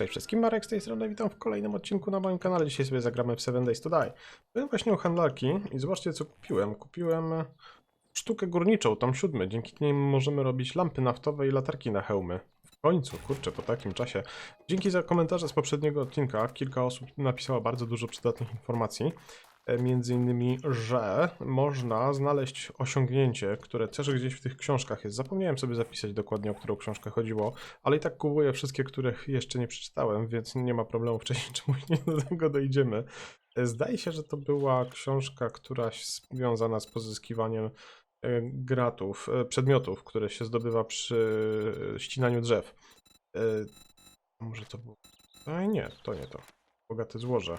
Cześć wszystkim, Marek z tej strony, witam w kolejnym odcinku na moim kanale. Dzisiaj sobie zagramy w 7 Days to Die. Byłem właśnie u handlarki i zobaczcie co kupiłem. Kupiłem sztukę górniczą, tom siódmy. Dzięki niej możemy robić lampy naftowe i latarki na hełmy. W końcu, kurczę, po takim czasie. Dzięki za komentarze z poprzedniego odcinka. Kilka osób napisało bardzo dużo przydatnych informacji. E, Między innymi, że można znaleźć osiągnięcie, które też gdzieś w tych książkach jest. Zapomniałem sobie zapisać dokładnie, o którą książkę chodziło, ale i tak kupuję wszystkie, których jeszcze nie przeczytałem, więc nie ma problemu wcześniej czy później do tego dojdziemy. E, Zdaje się, że to była książka, któraś związana z pozyskiwaniem e, gratów, przedmiotów, które się zdobywa przy ścinaniu drzew. Może to było... A nie, to nie to. Bogate złoże.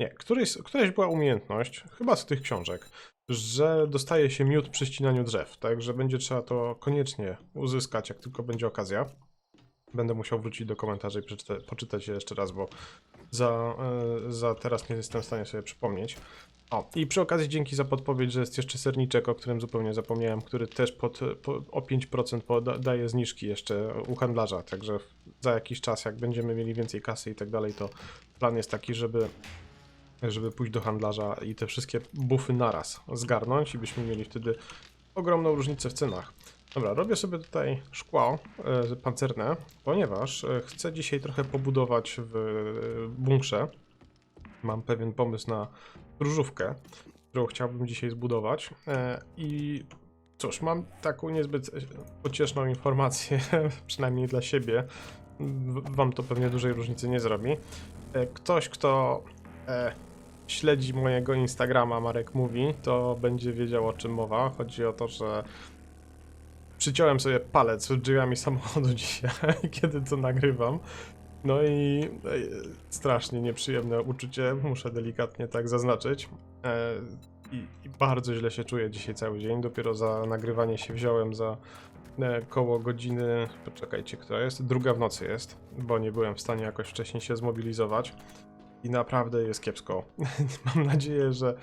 Nie, któryś, któraś była umiejętność, chyba z tych książek, że dostaje się miód przy ścinaniu drzew, także będzie trzeba to koniecznie uzyskać, jak tylko będzie okazja. Będę musiał wrócić do komentarzy i przeczyta, poczytać je jeszcze raz, bo za, e, za teraz nie jestem w stanie sobie przypomnieć. O, i przy okazji dzięki za podpowiedź, że jest jeszcze serniczek, o którym zupełnie zapomniałem, który też pod, po, o 5% poda, daje zniżki jeszcze u handlarza, także za jakiś czas, jak będziemy mieli więcej kasy i tak dalej, to plan jest taki, żeby żeby pójść do handlarza i te wszystkie bufy naraz zgarnąć i byśmy mieli wtedy ogromną różnicę w cenach. Dobra, robię sobie tutaj szkło e, pancerne, ponieważ e, chcę dzisiaj trochę pobudować w bunkrze. Mam pewien pomysł na różówkę, którą chciałbym dzisiaj zbudować e, i cóż, mam taką niezbyt e, pocieszną informację, przynajmniej dla siebie. Wam to pewnie dużej różnicy nie zrobi. Ktoś, kto śledzi mojego Instagrama, Marek Mówi, to będzie wiedział o czym mowa. Chodzi o to, że przyciąłem sobie palec drzwiami samochodu dzisiaj, kiedy to nagrywam. No i e, strasznie nieprzyjemne uczucie, muszę delikatnie tak zaznaczyć. E, i, I bardzo źle się czuję dzisiaj cały dzień. Dopiero za nagrywanie się wziąłem za e, koło godziny. Poczekajcie, która jest? Druga w nocy jest, bo nie byłem w stanie jakoś wcześniej się zmobilizować. I naprawdę jest kiepsko. Mam nadzieję, że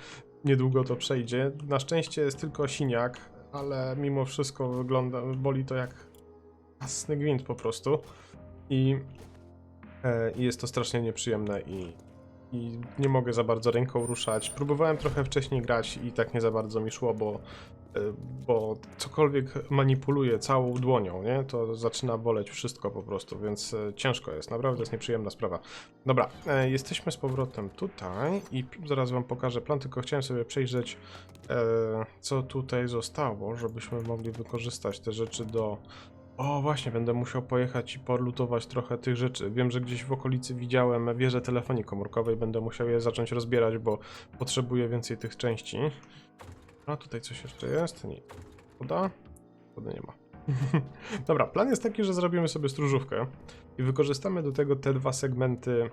niedługo to przejdzie. Na szczęście jest tylko siniak, ale mimo wszystko wygląda, boli to jak jasny gwint po prostu. I, e, i jest to strasznie nieprzyjemne i, i nie mogę za bardzo ręką ruszać. Próbowałem trochę wcześniej grać i tak nie za bardzo mi szło, bo, e, bo cokolwiek manipuluję całą dłonią, nie? To zaczyna boleć wszystko po prostu, więc e, ciężko jest. Naprawdę jest nieprzyjemna sprawa. Dobra, e, jesteśmy z powrotem tutaj i zaraz wam pokażę plan, tylko chciałem sobie przejrzeć, co tutaj zostało, żebyśmy mogli wykorzystać te rzeczy do... O, właśnie, będę musiał pojechać i porlutować trochę tych rzeczy. Wiem, że gdzieś w okolicy widziałem wieżę telefonii komórkowej, będę musiał je zacząć rozbierać, bo potrzebuję więcej tych części. A tutaj coś jeszcze jest? Nie. Woda? Wody nie ma. Dobra, plan jest taki, że zrobimy sobie stróżówkę i wykorzystamy do tego te dwa segmenty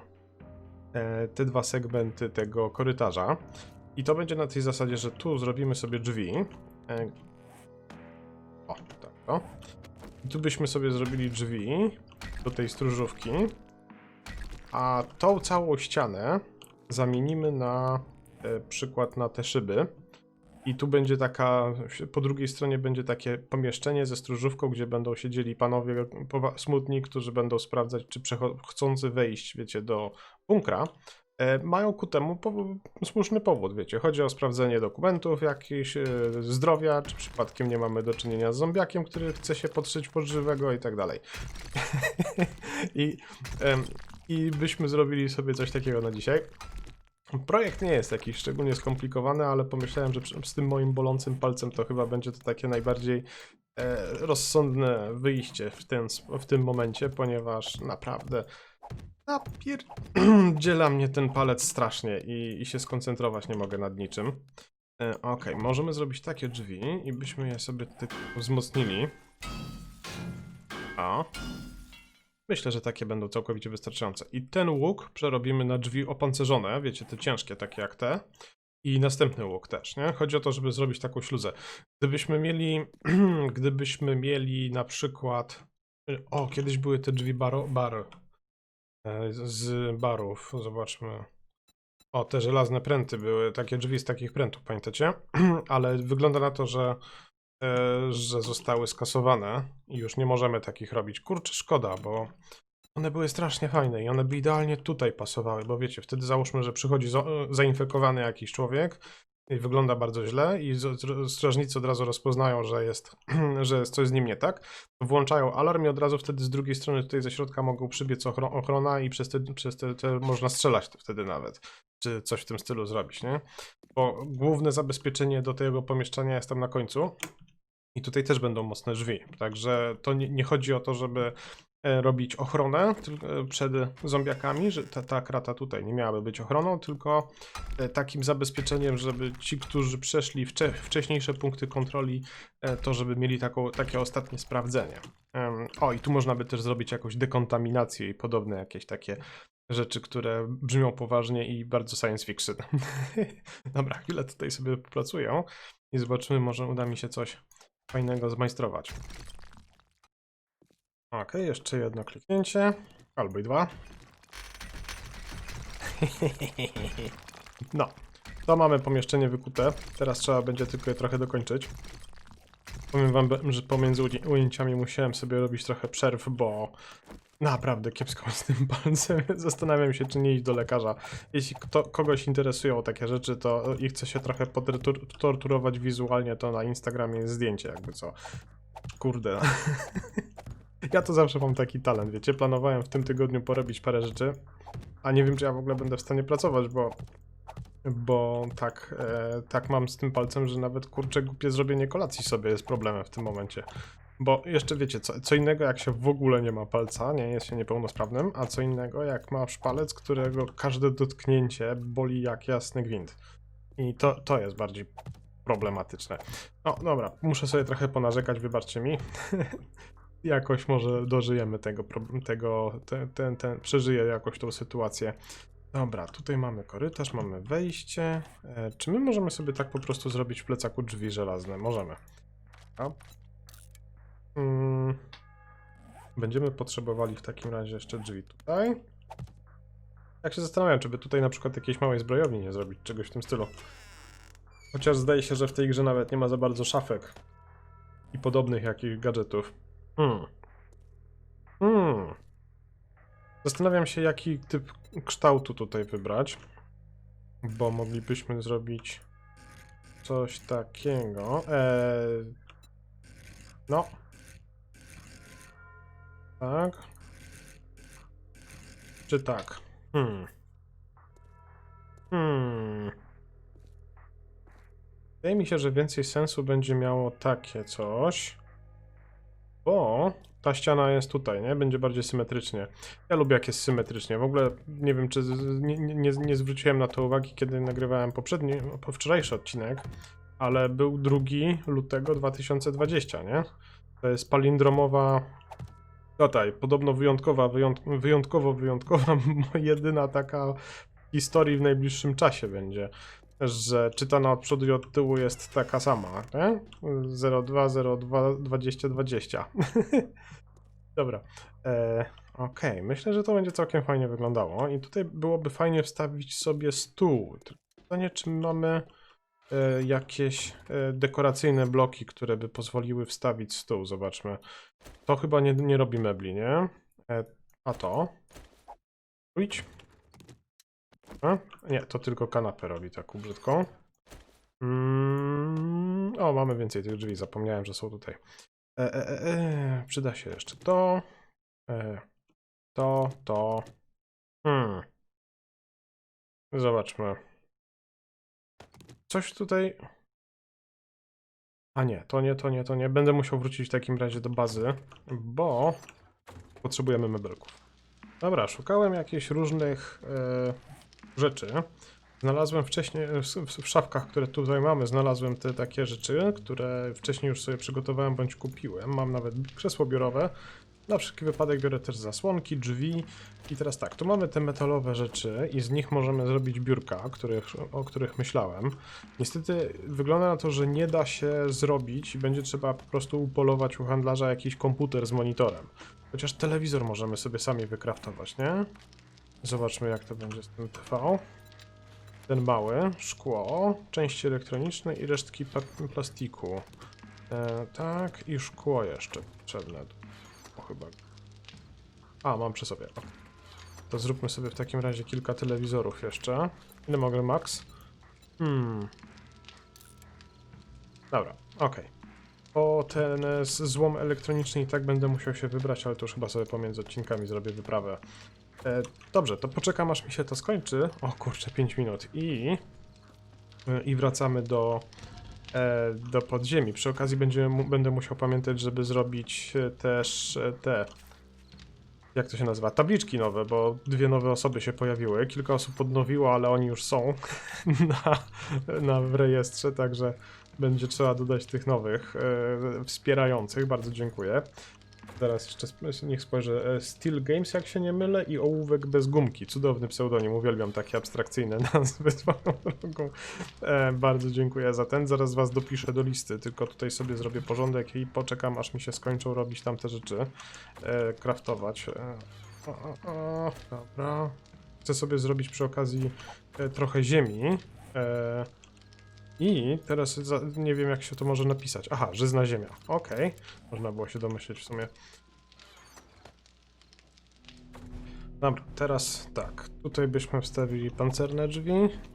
e, te dwa segmenty tego korytarza. I to będzie na tej zasadzie, że tu zrobimy sobie drzwi. E, O, tak, o. I tu byśmy sobie zrobili drzwi do tej stróżówki. A tą całą ścianę zamienimy na e, przykład na te szyby. I tu będzie taka, po drugiej stronie będzie takie pomieszczenie ze stróżówką, gdzie będą siedzieli panowie smutni, którzy będą sprawdzać, czy chcący wejść, wiecie, do bunkra, mają ku temu powo- słuszny powód, wiecie. Chodzi o sprawdzenie dokumentów jakichś, e, zdrowia, czy przypadkiem nie mamy do czynienia z zombiakiem, który chce się podszyć pod żywego i tak dalej. I, I byśmy zrobili sobie coś takiego na dzisiaj. Projekt nie jest jakiś szczególnie skomplikowany, ale pomyślałem, że z tym moim bolącym palcem to chyba będzie to takie najbardziej e, rozsądne wyjście w, ten, w tym momencie, ponieważ naprawdę napierdziela mnie ten palec strasznie i, i się skoncentrować nie mogę nad niczym. E, Okej, możemy zrobić takie drzwi i byśmy je sobie wzmocnili. O. Myślę, że takie będą całkowicie wystarczające. I ten łuk przerobimy na drzwi opancerzone, wiecie, te ciężkie, takie jak te. I następny łuk też, nie? Chodzi o to, żeby zrobić taką śluzę. Gdybyśmy mieli, gdybyśmy mieli na przykład, o, kiedyś były te drzwi baro, bar, z barów, zobaczmy. O, te żelazne pręty były, takie drzwi z takich prętów, pamiętacie? Ale wygląda na to, że e, że zostały skasowane i już nie możemy takich robić. Kurczę, szkoda, bo one były strasznie fajne i one by idealnie tutaj pasowały, bo wiecie, wtedy załóżmy, że przychodzi zo- zainfekowany jakiś człowiek i wygląda bardzo źle i strażnicy od razu rozpoznają, że jest, że jest coś z nim nie tak, włączają alarm i od razu wtedy z drugiej strony tutaj ze środka mogą przybiec ochro- ochrona i przez te, przez te, te można strzelać wtedy nawet, czy coś w tym stylu zrobić, nie? Bo główne zabezpieczenie do tego pomieszczenia jest tam na końcu i tutaj też będą mocne drzwi, także to nie, nie chodzi o to, żeby robić ochronę e, przed zombiakami, że ta, ta krata tutaj nie miałaby być ochroną, tylko e, takim zabezpieczeniem, żeby ci, którzy przeszli wcze, wcześniejsze punkty kontroli, e, to żeby mieli taką, takie ostatnie sprawdzenie. O, i tu można by też zrobić jakąś dekontaminację i podobne jakieś takie rzeczy, które brzmią poważnie i bardzo science fiction. Dobra, chwilę tutaj sobie popracuję i zobaczymy, może uda mi się coś fajnego zmajstrować. Ok, jeszcze jedno kliknięcie, albo i dwa. No, to mamy pomieszczenie wykute. Teraz trzeba będzie tylko je trochę dokończyć. Powiem wam, że pomiędzy ujęciami musiałem sobie robić trochę przerw, bo naprawdę kiepsko z tym palcem. Zastanawiam się, czy nie iść do lekarza. Jeśli kto, kogoś interesują takie rzeczy, to i chce się trochę potorturować wizualnie, to na Instagramie jest zdjęcie, jakby co. Kurde. Ja to zawsze mam taki talent, wiecie. Planowałem w tym tygodniu porobić parę rzeczy, a nie wiem, czy ja w ogóle będę w stanie pracować, bo. Bo tak, e, tak mam z tym palcem, że nawet kurczę głupie zrobienie kolacji sobie jest problemem w tym momencie. Bo jeszcze wiecie, co, co innego jak się w ogóle nie ma palca, nie jest się niepełnosprawnym, a co innego jak masz palec, którego każde dotknięcie boli jak jasny gwint. I to, to jest bardziej problematyczne. No dobra, muszę sobie trochę ponarzekać, wybaczcie mi. Jakoś może dożyjemy tego, tego ten, ten, ten, jakoś tą sytuację. Dobra, tutaj mamy korytarz, mamy wejście. E, czy my możemy sobie tak po prostu zrobić w plecaku drzwi żelazne? Możemy. Mm. Będziemy potrzebowali w takim razie jeszcze drzwi tutaj. Jak się zastanawiam, czy by tutaj na przykład jakiejś małej zbrojowni nie zrobić, czegoś w tym stylu. Chociaż zdaje się, że w tej grze nawet nie ma za bardzo szafek i podobnych jakichś gadżetów. Hmm. Hmm. Zastanawiam się, jaki typ kształtu tutaj wybrać, bo moglibyśmy zrobić coś takiego. Eee, no. Tak. Czy tak? Hmm. Hmm. Wydaje mi się, że więcej sensu będzie miało takie coś. Bo ta ściana jest tutaj, nie? Będzie bardziej symetrycznie. Ja lubię jak jest symetrycznie. W ogóle nie wiem, czy z- nie, nie, nie zwróciłem na to uwagi, kiedy nagrywałem poprzedni, po wczorajszy odcinek, ale był 2 lutego 2020, nie? To jest palindromowa. Tutaj, podobno wyjątkowa, wyjąt, wyjątkowo wyjątkowa, jedyna taka w historii w najbliższym czasie będzie że czytana od przodu i od tyłu jest taka sama, nie? 02, 02, 20, 20. Dobra. E, Okej, myślę, że to będzie całkiem fajnie wyglądało. I tutaj byłoby fajnie wstawić sobie stół. Pytanie, czy mamy e, jakieś e, dekoracyjne bloki, które by pozwoliły wstawić stół. Zobaczmy. To chyba nie, nie robi mebli, nie? E, a to? Idź. Nie, to tylko kanapę robi taką brzydką. Mm, o, mamy więcej tych drzwi. Zapomniałem, że są tutaj. E, e, e, e, przyda się jeszcze to. E, to, to. Hmm. Zobaczmy. Coś tutaj. A nie, to nie, to nie, to nie. Będę musiał wrócić w takim razie do bazy, bo potrzebujemy mebelków. Dobra, szukałem jakichś różnych e, rzeczy. Znalazłem wcześniej, w, w, szafkach, które tutaj mamy, znalazłem te takie rzeczy, które wcześniej już sobie przygotowałem bądź kupiłem. Mam nawet krzesło biurowe. Na wszelki wypadek biorę też zasłonki, drzwi. I teraz tak, tu mamy te metalowe rzeczy i z nich możemy zrobić biurka, których, o których myślałem. Niestety wygląda na to, że nie da się zrobić i będzie trzeba po prostu upolować u handlarza jakiś komputer z monitorem. Chociaż telewizor możemy sobie sami wykraftować, nie? Zobaczmy jak to będzie z tym TV. Ten mały, szkło, części elektroniczne i resztki plastiku. E, tak, i szkło jeszcze potrzebne. O, chyba. A, mam przy sobie. To zróbmy sobie w takim razie kilka telewizorów jeszcze. Ile mogę max? Hmm. Dobra, okej. O ten e, złom elektroniczny i tak będę musiał się wybrać, ale to już chyba sobie pomiędzy odcinkami zrobię wyprawę. E, dobrze, to poczekam aż mi się to skończy. O kurczę, 5 minut. I, e, i wracamy do, e, do podziemi. Przy okazji będziemy, będę musiał pamiętać, żeby zrobić e, też e, te jak to się nazywa, tabliczki nowe, bo dwie nowe osoby się pojawiły. Kilka osób podnowiło, ale oni już są na, na w rejestrze, także będzie trzeba dodać tych nowych e, wspierających. Bardzo dziękuję. Teraz jeszcze niech spojrzę. E, Steel Games, jak się nie mylę, i Ołówek bez gumki. Cudowny pseudonim, uwielbiam takie abstrakcyjne nazwy swoją drogą. E, bardzo dziękuję za ten. Zaraz was dopiszę do listy, tylko tutaj sobie zrobię porządek i poczekam, aż mi się skończą robić tamte rzeczy. E, craftować. E, o, o, o, dobra. Chcę sobie zrobić przy okazji e, trochę ziemi. E, I teraz nie wiem, jak się to może napisać. Aha, żyzna ziemia. Okej. Można było się domyśleć w sumie. Dobra, teraz tak. Tutaj byśmy wstawili pancerne drzwi.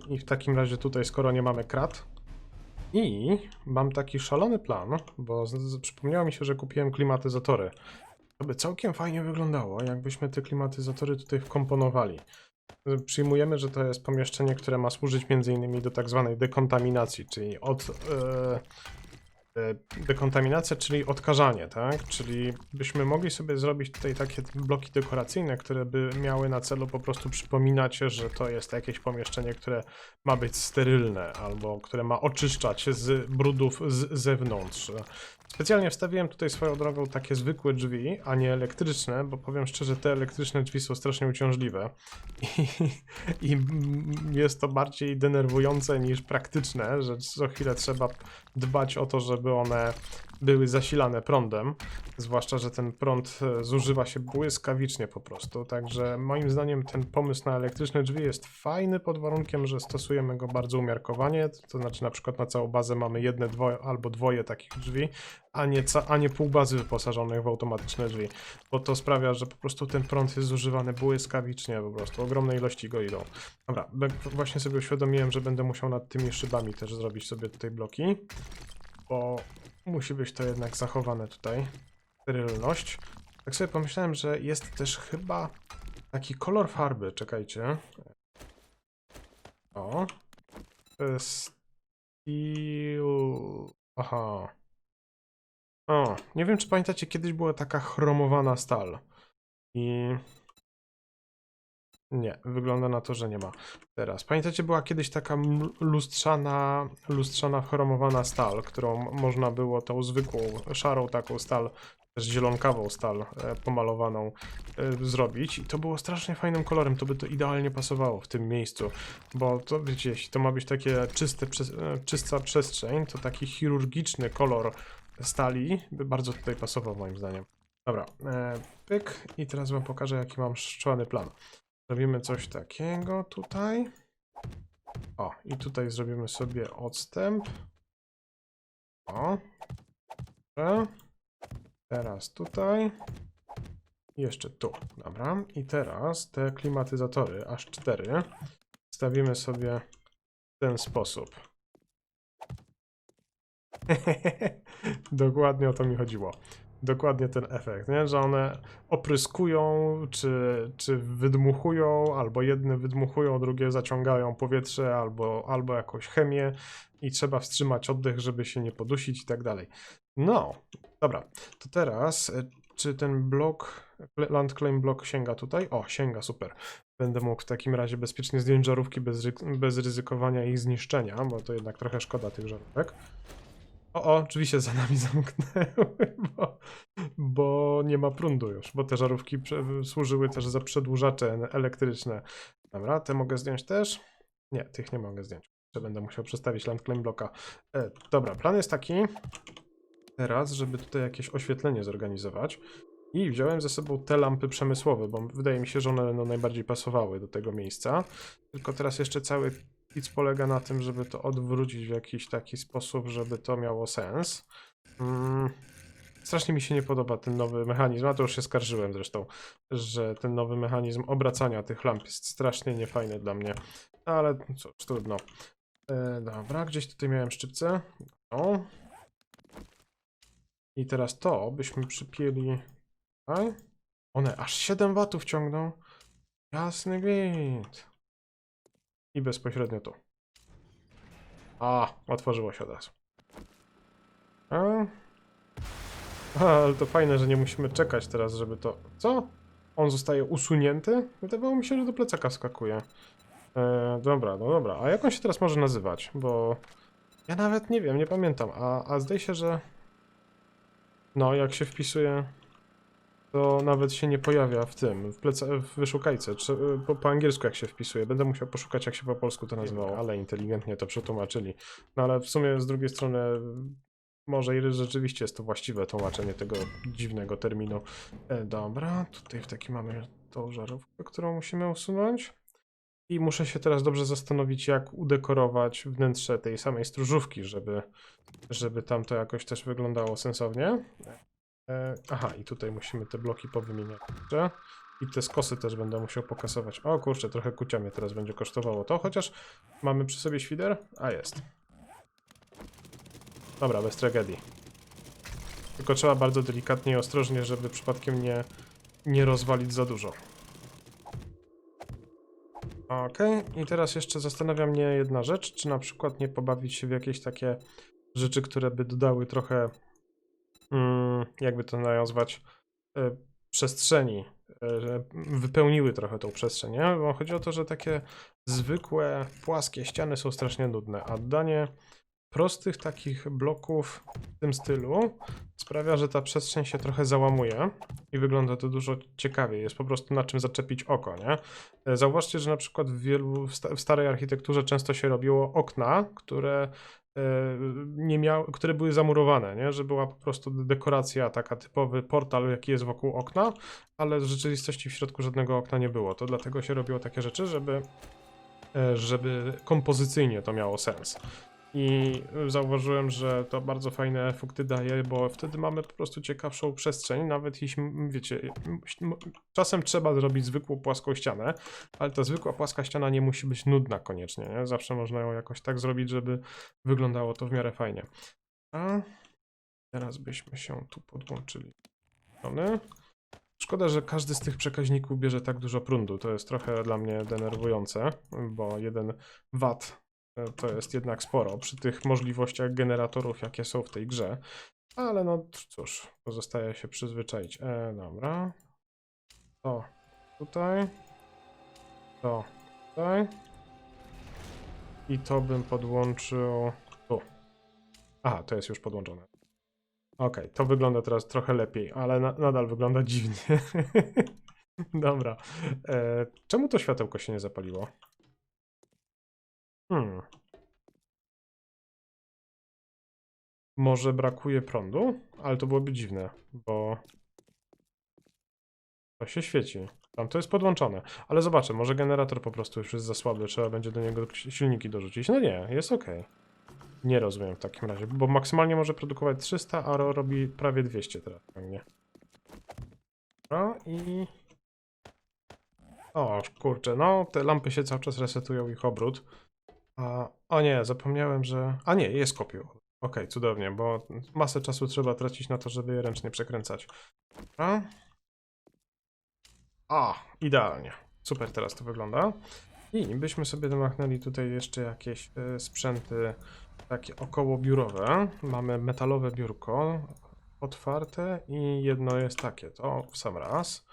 I w takim razie tutaj, skoro nie mamy krat. I mam taki szalony plan, bo przypomniało mi się, że kupiłem klimatyzatory. To by całkiem fajnie wyglądało, jakbyśmy te klimatyzatory tutaj wkomponowali. Przyjmujemy, że to jest pomieszczenie, które ma służyć m.in. do tak zwanej dekontaminacji, czyli od. E, dekontaminacja, czyli odkażanie, tak? Czyli byśmy mogli sobie zrobić tutaj takie bloki dekoracyjne, które by miały na celu po prostu przypominać, że to jest jakieś pomieszczenie, które ma być sterylne, albo które ma oczyszczać z brudów z zewnątrz. Specjalnie wstawiłem tutaj swoją drogą takie zwykłe drzwi, a nie elektryczne, bo powiem szczerze, te elektryczne drzwi są strasznie uciążliwe i, i jest to bardziej denerwujące niż praktyczne, że co chwilę trzeba dbać o to, żeby one były zasilane prądem, zwłaszcza, że ten prąd e, zużywa się błyskawicznie po prostu, także moim zdaniem ten pomysł na elektryczne drzwi jest fajny pod warunkiem, że stosujemy go bardzo umiarkowanie, to znaczy na przykład na całą bazę mamy jedne, dwoje albo dwoje takich drzwi, a nie, a nie pół bazy wyposażonych w automatyczne drzwi, bo to sprawia, że po prostu ten prąd jest zużywany błyskawicznie, po prostu ogromne ilości go idą. Dobra, właśnie sobie uświadomiłem, że będę musiał nad tymi szybami też zrobić sobie tutaj bloki, bo musi być to jednak zachowane tutaj, sterylność. Tak sobie pomyślałem, że jest też chyba taki kolor farby, czekajcie. O. Steel... Aha. O, nie wiem czy pamiętacie, kiedyś była taka chromowana stal. I... Nie, wygląda na to, że nie ma teraz. Pamiętacie, była kiedyś taka lustrzana, lustrzana chromowana stal, którą można było tą zwykłą, szarą taką stal, też zielonkawą stal e, pomalowaną e, zrobić. I to było strasznie fajnym kolorem, to by to idealnie pasowało w tym miejscu, bo to wiecie, jeśli to ma być takie czyste, przes- e, czysta przestrzeń, to taki chirurgiczny kolor stali by bardzo tutaj pasował moim zdaniem. Dobra, e, pyk i teraz wam pokażę jaki mam szczelny plan. Zrobimy coś takiego tutaj. O, i tutaj zrobimy sobie odstęp. O. Teraz tutaj. Jeszcze tu. Dobra. I teraz te klimatyzatory, aż cztery, stawimy sobie w ten sposób. Dokładnie o to mi chodziło. Dokładnie ten efekt, nie? że one opryskują, czy, czy wydmuchują, albo jedne wydmuchują, drugie zaciągają powietrze, albo, albo jakąś chemię i trzeba wstrzymać oddech, żeby się nie podusić i tak dalej. No, dobra, to teraz, e, czy ten blok, land claim block sięga tutaj? O, sięga, super. Będę mógł w takim razie bezpiecznie zdjąć żarówki bez, bez ryzykowania ich zniszczenia, bo to jednak trochę szkoda tych żarówek. O, o, drzwi się za nami zamknęły, bo, bo nie ma prądu już, bo te żarówki służyły też za przedłużacze elektryczne. Dobra, te mogę zdjąć też? Nie, tych nie mogę zdjąć. Jeszcze będę musiał przestawić land claim bloka. E, dobra, plan jest taki teraz, żeby tutaj jakieś oświetlenie zorganizować. I wziąłem ze sobą te lampy przemysłowe, bo wydaje mi się, że one no, najbardziej pasowały do tego miejsca. Tylko teraz jeszcze cały Nic polega na tym, żeby to odwrócić w jakiś taki sposób, żeby to miało sens. Mm, strasznie mi się nie podoba ten nowy mechanizm, a to już się skarżyłem zresztą, że ten nowy mechanizm obracania tych lamp jest strasznie niefajny dla mnie. Ale cóż, trudno. E, dobra, gdzieś tutaj miałem szczypce. O. I teraz to byśmy przypięli. Tutaj. One aż 7 watów ciągną. Jasny gwint. I bezpośrednio tu. A, otworzyło się od razu. A. Ale to fajne, że nie musimy czekać teraz, żeby to... Co? On zostaje usunięty? Wydawało mi się, że do plecaka skakuje. E, dobra, no dobra. A jak on się teraz może nazywać? Bo ja nawet nie wiem, nie pamiętam. A, a zdaje się, że no, jak się wpisuje, to nawet się nie pojawia w tym, w, pleca, w wyszukajce. Czy, po, po angielsku jak się wpisuje. Będę musiał poszukać, jak się po polsku to nazywało. Ale inteligentnie to przetłumaczyli. No ale w sumie z drugiej strony może i rzeczywiście jest to właściwe tłumaczenie tego dziwnego terminu. E, dobra, tutaj w takim mamy tą żarówkę, którą musimy usunąć. I muszę się teraz dobrze zastanowić, jak udekorować wnętrze tej samej stróżówki, żeby, żeby tam to jakoś też wyglądało sensownie. E, aha, i tutaj musimy te bloki powymieniać. I te skosy też będę musiał pokasować. O kurczę, trochę kucia mnie teraz będzie kosztowało to, chociaż mamy przy sobie świder? A jest. Dobra, bez tragedii. Tylko trzeba bardzo delikatnie i ostrożnie, żeby przypadkiem nie, nie rozwalić za dużo. Okej, i teraz jeszcze zastanawia mnie jedna rzecz, czy na przykład nie pobawić się w jakieś takie rzeczy, które by dodały trochę, jakby to nazwać, e, przestrzeni, e, wypełniły trochę tą przestrzeń, nie? Bo chodzi o to, że takie zwykłe, płaskie ściany są strasznie nudne, a dodanie prostych takich bloków w tym stylu sprawia, że ta przestrzeń się trochę załamuje i wygląda to dużo ciekawiej. Jest po prostu na czym zaczepić oko, nie? E, Zauważcie, że na przykład w wielu, w sta- w starej architekturze często się robiło okna, które nie miały, które były zamurowane, nie? Że była po prostu dekoracja, taka typowy portal, jaki jest wokół okna, ale w rzeczywistości w środku żadnego okna nie było. To dlatego się robiło takie rzeczy, żeby, e, żeby kompozycyjnie to miało sens. I zauważyłem, że to bardzo fajne efekty daje, bo wtedy mamy po prostu ciekawszą przestrzeń, nawet jeśli, wiecie, czasem trzeba zrobić zwykłą płaską ścianę, ale ta zwykła płaska ściana nie musi być nudna koniecznie, nie? Zawsze można ją jakoś tak zrobić, żeby wyglądało to w miarę fajnie. A teraz byśmy się tu podłączyli. Szkoda, że każdy z tych przekaźników bierze tak dużo prądu. To jest trochę dla mnie denerwujące, bo jeden wat to jest jednak sporo przy tych możliwościach generatorów, jakie są w tej grze. Ale no cóż, pozostaje się przyzwyczaić. E, dobra. To tutaj. To tutaj. I to bym podłączył tu. Aha, to jest już podłączone. Okej, to wygląda teraz trochę lepiej, ale na, nadal wygląda dziwnie. Dobra. E, czemu to światełko się nie zapaliło? Hmm. Może brakuje prądu? Ale to byłoby dziwne, bo to się świeci. Tam to jest podłączone. Ale zobaczę, może generator po prostu już jest za słaby, trzeba będzie do niego silniki dorzucić. No nie, jest ok. Nie rozumiem w takim razie, bo maksymalnie może produkować 300, a ro- robi prawie 200 teraz pewnie. No i... O, kurczę, no te lampy się cały czas resetują ich obrót. A, o nie, zapomniałem, że... A nie, jest kopił. Okej, cudownie, bo masę czasu trzeba tracić na to, żeby je ręcznie przekręcać. Dobra. A, idealnie. Super teraz to wygląda. I byśmy sobie domachnęli tutaj jeszcze jakieś y, sprzęty takie około biurowe. Mamy metalowe biurko otwarte i jedno jest takie, to w sam raz.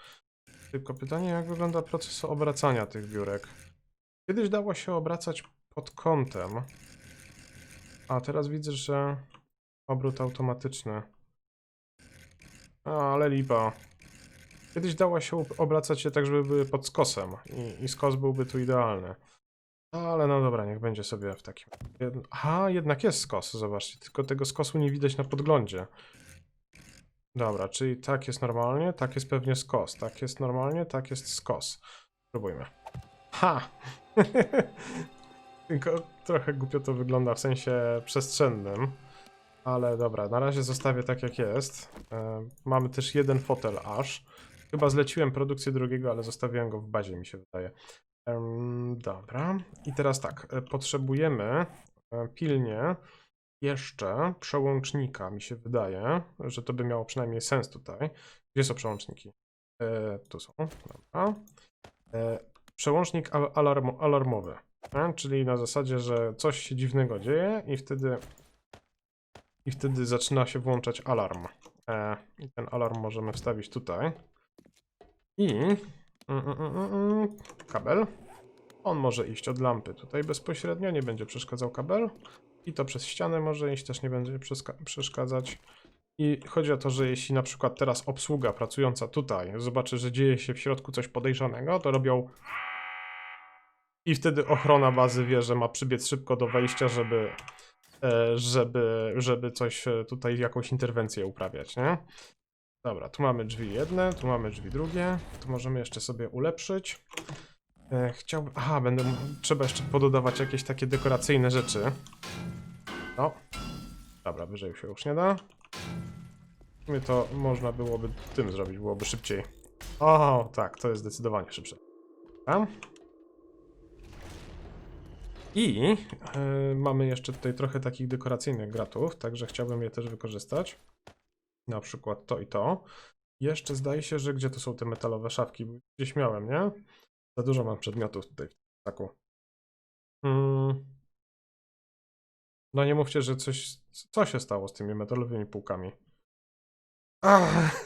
Tylko pytanie, jak wygląda proces obracania tych biurek? Kiedyś dało się obracać pod kątem, a teraz widzę, że obrót automatyczny. A, ale lipa. Kiedyś dało się ob- obracać je tak, żeby były pod skosem i, i skos byłby tu idealny. Ale no dobra, niech będzie sobie w takim. Aha, jednak jest skos, zobaczcie, tylko tego skosu nie widać na podglądzie. Dobra, czyli tak jest normalnie, tak jest pewnie skos, tak jest normalnie, tak jest skos. Spróbujmy. Ha! tylko trochę głupio to wygląda w sensie przestrzennym. Ale dobra, na razie zostawię tak jak jest. E, mamy też jeden fotel aż. Chyba zleciłem produkcję drugiego, ale zostawiłem go w bazie, mi się wydaje. Dobra. I teraz tak, e, potrzebujemy e, pilnie jeszcze przełącznika, mi się wydaje, że to by miało przynajmniej sens tutaj. Gdzie są przełączniki? Tu są, dobra. Przełącznik al- alarm, alarmowy, czyli na zasadzie, że coś się dziwnego dzieje i wtedy i wtedy zaczyna się włączać alarm. E, ten alarm możemy wstawić tutaj. I mm, mm, mm, mm, mm, kabel. On może iść od lampy tutaj bezpośrednio, nie będzie przeszkadzał kabel. I to przez ścianę może iść, też nie będzie przeszkadzać. I chodzi o to, że jeśli na przykład teraz obsługa pracująca tutaj zobaczy, że dzieje się w środku coś podejrzanego, to robią. I wtedy ochrona bazy wie, że ma przybiec szybko do wejścia, żeby, e, żeby, żeby coś e, tutaj, jakąś interwencję uprawiać, nie? Dobra, tu mamy drzwi jedne, tu mamy drzwi drugie, tu możemy jeszcze sobie ulepszyć. E, chciałbym. Aha, będę. Trzeba jeszcze pododawać jakieś takie dekoracyjne rzeczy. No. Dobra, wyżej się już nie da. W sumie to można byłoby tym zrobić, byłoby szybciej. O, tak, to jest zdecydowanie szybsze. Tam. I e, mamy jeszcze tutaj trochę takich dekoracyjnych gratów, także chciałbym je też wykorzystać. Na przykład to i to. Jeszcze zdaje się, że gdzie to są te metalowe szafki? Gdzieś miałem, nie? Za dużo mam przedmiotów tutaj w taku. Mm. No nie mówcie, że coś. Co się stało z tymi metalowymi półkami? Ach.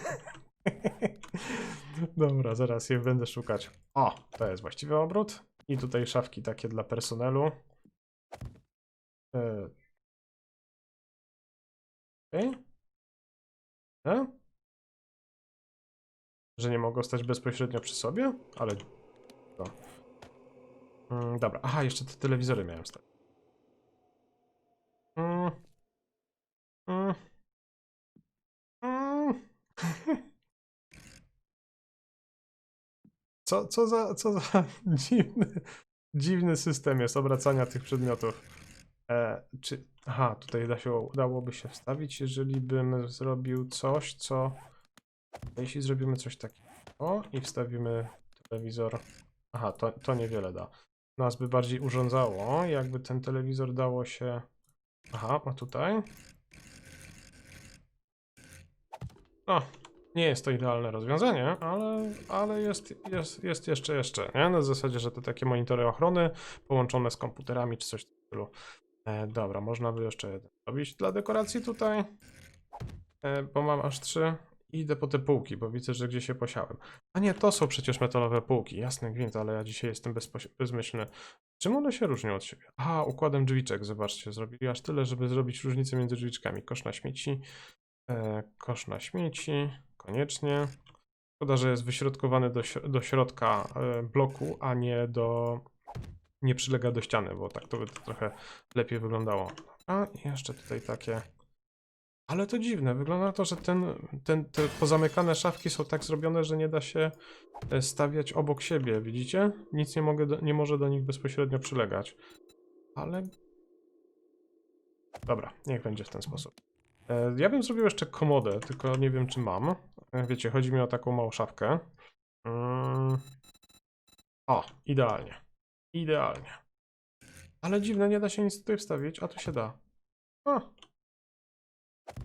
Dobra, zaraz je będę szukać. O, to jest właściwy obrót. I tutaj szafki takie dla personelu. E. Okej. E? Że nie mogą stać bezpośrednio przy sobie? Ale. Mm, dobra, aha, jeszcze te telewizory miałem stać. Mm. Mm. Mm. Co, co za, co za dziwny, dziwny system jest obracania tych przedmiotów. E, czy, aha, tutaj da się, dałoby się wstawić, jeżeli bym zrobił coś, co... Jeśli zrobimy coś takiego i wstawimy telewizor... Aha, to, to niewiele da. Nas by bardziej urządzało, jakby ten telewizor dało się... Aha, a tutaj? O, nie jest to idealne rozwiązanie, ale, ale jest, jest, jest jeszcze, jeszcze, nie? Na zasadzie, że to takie monitory ochrony połączone z komputerami czy coś w tym stylu. E, dobra, można by jeszcze jeden robić dla dekoracji tutaj, e, bo mam aż trzy. Idę po te półki, bo widzę, że gdzieś się posiałem. A nie, to są przecież metalowe półki, jasny gwint, ale ja dzisiaj jestem bezmyślny. Czym one się różnią od siebie? Aha, układem drzwiczek, zobaczcie, zrobili aż tyle, żeby zrobić różnicę między drzwiczkami. Kosz na śmieci, e, kosz na śmieci, koniecznie. Szkoda, że jest wyśrodkowany do, do środka e, bloku, a nie do... nie przylega do ściany, bo tak to by to trochę lepiej wyglądało. A jeszcze tutaj takie... Ale to dziwne, wygląda na to, że ten, ten, te pozamykane szafki są tak zrobione, że nie da się e, stawiać obok siebie, widzicie? Nic nie, mogę do, nie może do nich bezpośrednio przylegać. Ale... Dobra, niech będzie w ten sposób. E, Ja bym zrobił jeszcze komodę, tylko nie wiem czy mam. E, Wiecie, chodzi mi o taką małą szafkę. Mm. O, idealnie. Idealnie. Ale dziwne, nie da się nic tutaj wstawić, a tu się da. O.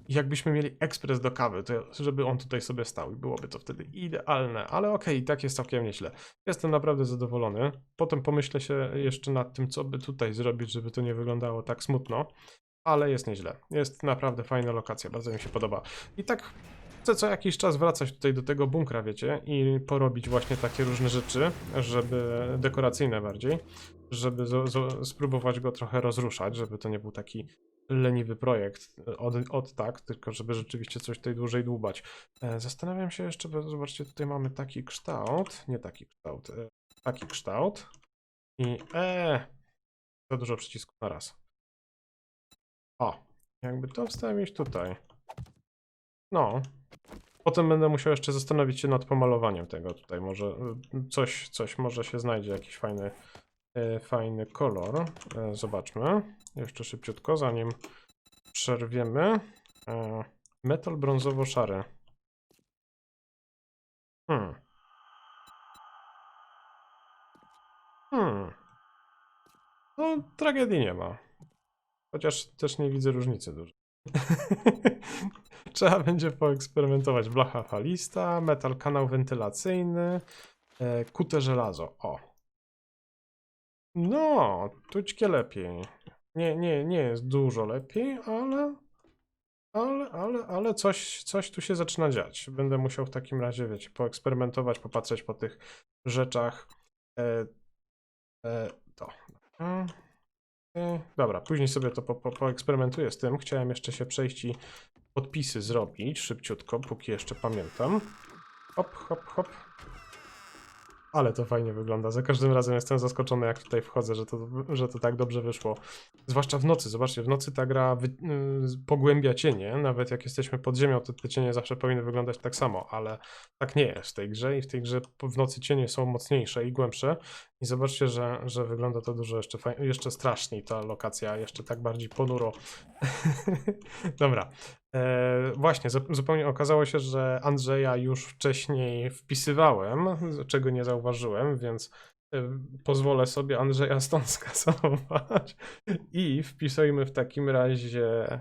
Jakbyśmy mieli ekspres do kawy, to żeby on tutaj sobie stał i byłoby to wtedy idealne, ale okej, i tak jest całkiem nieźle. Jestem naprawdę zadowolony. Potem pomyślę się jeszcze nad tym, co by tutaj zrobić, żeby to nie wyglądało tak smutno, ale jest nieźle. Jest naprawdę fajna lokacja, bardzo mi się podoba. I tak chcę co jakiś czas wracać tutaj do tego bunkra, wiecie, i porobić właśnie takie różne rzeczy, żeby dekoracyjne bardziej, żeby spróbować go trochę rozruszać, żeby to nie był taki leniwy projekt od, od tak, tylko żeby rzeczywiście coś tutaj dłużej dłubać. E, Zastanawiam się jeszcze, bo zobaczcie, tutaj mamy taki kształt, nie taki kształt, e, taki kształt i e, za dużo przycisków na raz. O, jakby to wstawić tutaj. No. Potem będę musiał jeszcze zastanowić się nad pomalowaniem tego tutaj. Może y, coś, coś może się znajdzie, jakiś fajny, y, fajny kolor. Y, Zobaczmy. Jeszcze szybciutko, zanim przerwiemy. E, metal brązowo-szary. Hmm. Hmm. No, tragedii nie ma. Chociaż też nie widzę różnicy dużej. Trzeba będzie poeksperymentować. Blacha falista, metal kanał wentylacyjny, e, kute żelazo. O. No, tućkie lepiej. Nie, nie, nie jest dużo lepiej, ale, ale, ale, ale coś, coś tu się zaczyna dziać. Będę musiał w takim razie, wiecie, poeksperymentować, popatrzeć po tych rzeczach. E, e, to. Mm. Dobra, później sobie to po, po, poeksperymentuję z tym. Chciałem jeszcze się przejść i podpisy zrobić szybciutko, póki jeszcze pamiętam. Hop, hop, hop. Ale to fajnie wygląda. Za każdym razem jestem zaskoczony, jak tutaj wchodzę, że to, że to tak dobrze wyszło. Zwłaszcza w nocy. Zobaczcie, w nocy ta gra wy, y, pogłębia cienie. Nawet jak jesteśmy pod ziemią, to te cienie zawsze powinny wyglądać tak samo, ale tak nie jest w tej grze i w tej grze w nocy cienie są mocniejsze i głębsze. I zobaczcie, że, że wygląda to dużo jeszcze, jeszcze straszniej ta lokacja, jeszcze tak bardziej ponuro. Dobra. E, właśnie, zu- zupełnie okazało się, że Andrzeja już wcześniej wpisywałem, czego nie zauważyłem, więc e, pozwolę sobie Andrzeja stąd skasować. I wpisujmy w takim razie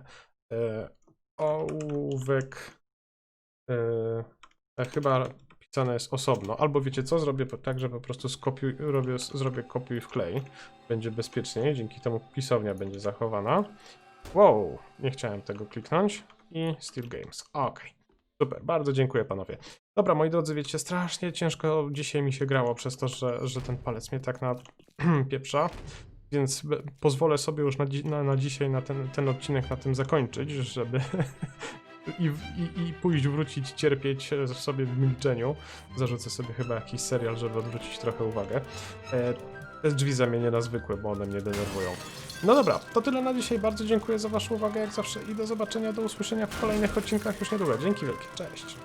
e, ołówek. E, e, chyba pisane jest osobno. Albo wiecie co, zrobię tak, że po prostu skopiuj, robię, zrobię kopiuj wklej. Będzie bezpieczniej, dzięki temu pisownia będzie zachowana. Wow, nie chciałem tego kliknąć. I Steel Games. Okej. Super, bardzo dziękuję panowie. Dobra, moi drodzy, wiecie, strasznie ciężko dzisiaj mi się grało przez to, że, że ten palec mnie tak na pieprza. Więc pozwolę sobie już na, na, na dzisiaj na ten, ten odcinek na tym zakończyć, żeby i, i, i pójść wrócić, cierpieć sobie w milczeniu. Zarzucę sobie chyba jakiś serial, żeby odwrócić trochę uwagę. E, te drzwi zamienię na zwykłe, bo one mnie denerwują. No dobra, to tyle na dzisiaj. Bardzo dziękuję za Waszą uwagę, jak zawsze, i do zobaczenia, do usłyszenia w kolejnych odcinkach już niedługo. Dzięki wielkie, cześć.